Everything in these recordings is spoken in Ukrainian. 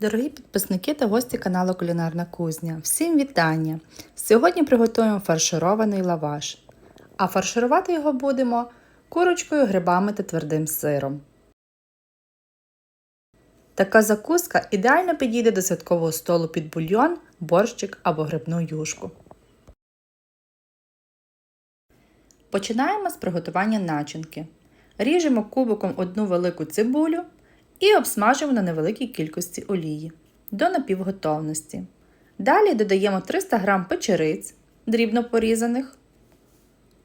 Дорогі підписники та гості каналу Кулінарна Кузня, всім вітання! Сьогодні приготуємо фарширований лаваш. А фарширувати його будемо курочкою, грибами та твердим сиром. Така закуска ідеально підійде до святкового столу під бульйон, борщик або грибну юшку. Починаємо з приготування начинки. Ріжемо кубиком одну велику цибулю і обсмажуємо на невеликій кількості олії до напівготовності. Далі додаємо 300 г печериць, дрібно порізаних.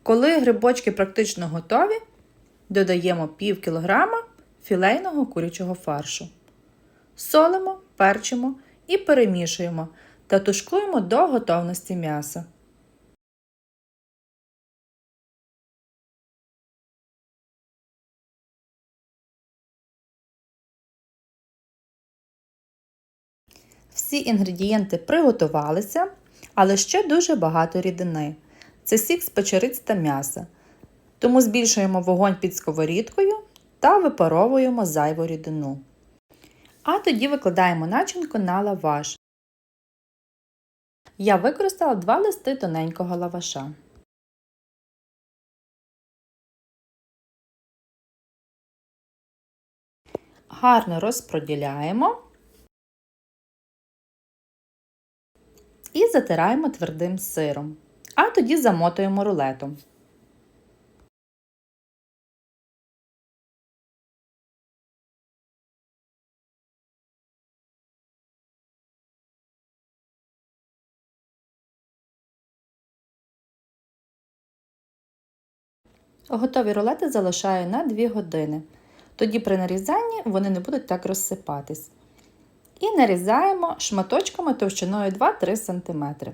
Коли грибочки практично готові, додаємо пів кілограма філейного курячого фаршу. Солимо, перчимо і перемішуємо та тушкуємо до готовності м'яса. Всі інгредієнти приготувалися, але ще дуже багато рідини. Це сік з печериць та м'яса. Тому збільшуємо вогонь під сковорідкою та випаровуємо зайву рідину. А тоді викладаємо начинку на лаваш. Я використала два листи тоненького лаваша. Гарно розпроділяємо і затираємо твердим сиром. А тоді замотуємо рулетом. Готові рулети залишаю на 2 години. Тоді при нарізанні вони не будуть так розсипатись. І нарізаємо шматочками товщиною 2-3 см.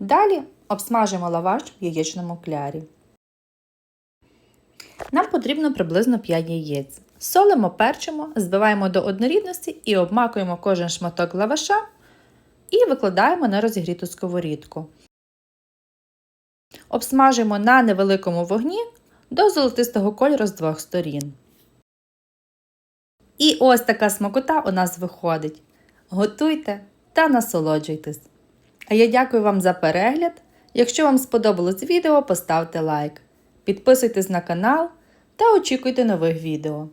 Далі обсмажимо лаваш в яєчному клярі. Нам потрібно приблизно 5 яєць. Солимо, перчимо, збиваємо до однорідності і обмакуємо кожен шматок лаваша і викладаємо на розігріту сковорідку. Обсмажимо на невеликому вогні до золотистого кольору з двох сторін. І ось така смакота у нас виходить. Готуйте та насолоджуйтесь! А я дякую вам за перегляд. Якщо вам сподобалось відео, поставте лайк. Підписуйтесь на канал та очікуйте нових відео.